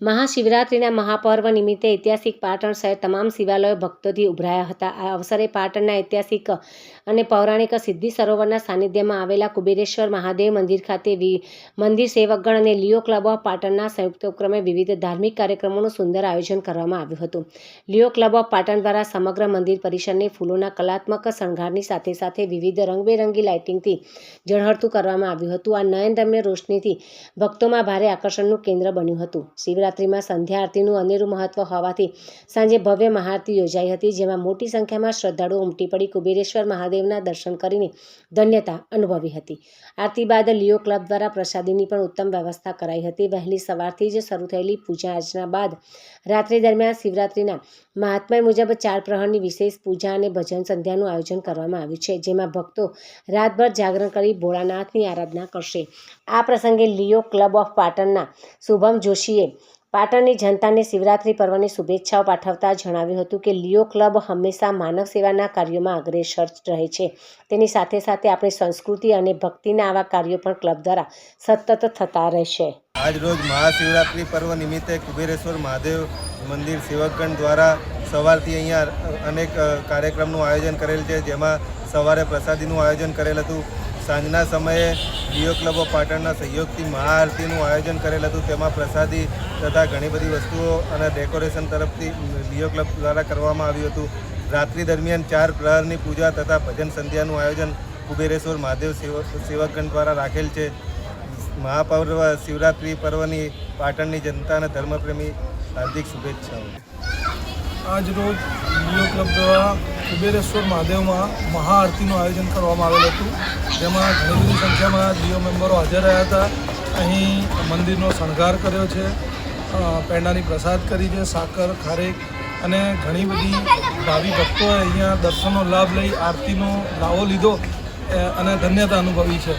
મહાશિવરાત્રિના મહાપર્વ નિમિત્તે ઐતિહાસિક પાટણ શહેર તમામ શિવાલયો ભક્તોથી ઉભરાયા હતા. આ અવસરે પાટણના ઐતિહાસિક અને પૌરાણિક સિદ્ધિ સરોવરના સાનિધ્યમાં આવેલા કુબેરેશ્વર મહાદેવ મંદિર ખાતે વિ મંદિર સેવકગણ અને લિયો ક્લબ ઓફ પાટણના સંયુક્ત ઉપક્રમે વિવિધ ધાર્મિક કાર્યક્રમોનું સુંદર આયોજન કરવામાં આવ્યું હતું. લિયો ક્લબ ઓફ પાટણ દ્વારા સમગ્ર મંદિર પરિસરને ફૂલોના કલાત્મક શણગારની સાથે સાથે વિવિધ રંગબેરંગી લાઇટિંગથી ઝળહળતું કરવામાં આવ્યું હતું. આ નયનરમ્ય રોશનીથી ભક્તોમાં ભારે આકર્ષણનું કેન્દ્ર બન્યું હતું. શિવરાત્રિમાં સંધ્યા આરતીનું અનેરું મહત્વ હોવાથી સાંજે ભવ્ય મહાઆરતી યોજાઈ હતી, જેમાં મોટી સંખ્યામાં શ્રદ્ધાળુઓ ઉમટી પડી, કુબેરેશ્વર મહાદેવના દર્શન કરીને ધન્યતા અનુભવી હતી. આરતી બાદ લિયો ક્લબ દ્વારા પ્રસાદીની પણ ઉત્તમ વ્યવસ્થા કરાઈ હતી. વહેલી સવારથી જ શરૂ થયેલી પૂજા અર્ચના બાદ રાત્રિ દરમિયાન શિવરાત્રિના મહાત્મય મુજબ ચાર પ્રહરની વિશેષ પૂજા અને ભજન સંધ્યાનું આયોજન કરવામાં આવ્યું છે, જેમાં ભક્તો રાતભર જાગરણ કરી ભોળાનાથની આરાધના કરશે. આ પ્રસંગે લિયો ક્લબ ઓફ પાટણના શુભમ જોશીએ પાટણની જનતાને શિવરાત્રિ પર્વની શુભેચ્છાઓ પાઠવતા જણાવ્યું હતું કે લિયો ક્લબ હંમેશા માનવ સેવાના કાર્યોમાં અગ્રેસર રહે છે. તેની સાથે સાથે આપણી સંસ્કૃતિ અને ભક્તિના આવા કાર્યો પણ ક્લબ દ્વારા સતત થતા રહેશે. આજ રોજ મહાશિવરાત્રિ પર્વ નિમિત્તે કુબેરેશ્વર મહાદેવ મંદિર સેવકગણ દ્વારા સવારથી અહીંયા અનેક કાર્યક્રમનું આયોજન કરેલ છે. જેમાં સવારે પ્રસાદીનું આયોજન કરેલ હતું. સાંજના સમયે ડીઓ ક્લબ પાટણના સહયોગથી મહાઆરતીનું આયોજન કરેલ હતું. તેમાં પ્રસાદી તથા ઘણી બધી વસ્તુઓ અને ડેકોરેશન તરફથી ડીઓ ક્લબ દ્વારા કરવામાં આવ્યું હતું. રાત્રિ દરમિયાન ચાર પ્રહારની પૂજા તથા ભજન સંધ્યાનું આયોજન કુબેરેશ્વર મહાદેવ સેવક સેવકગણ દ્વારા રાખેલ છે. મહાપર્વ શિવરાત્રિ પર્વની પાટણની જનતા અને ધર્મપ્રેમી હાર્દિક શુભેચ્છાઓ. આજ રોજ લિયો ક્લબ દ્વારા કુબેરેશ્વર મહાદેવમાં મહાઆરતીનું આયોજન કરવામાં આવેલ હતું. જેમાં ઘણી બધી સંખ્યામાં લિયો મેમ્બરો હાજર રહ્યા હતા. અહીં મંદિરનો શણગાર કર્યો છે. પેંડાની પ્રસાદ કરી છે, સાકર, ખારેક અને ઘણી બધી ભાવિ ભક્તોએ અહીંયા દર્શનનો લાભ લઈ આરતીનો લાવો લીધો અને ધન્યતા અનુભવી છે.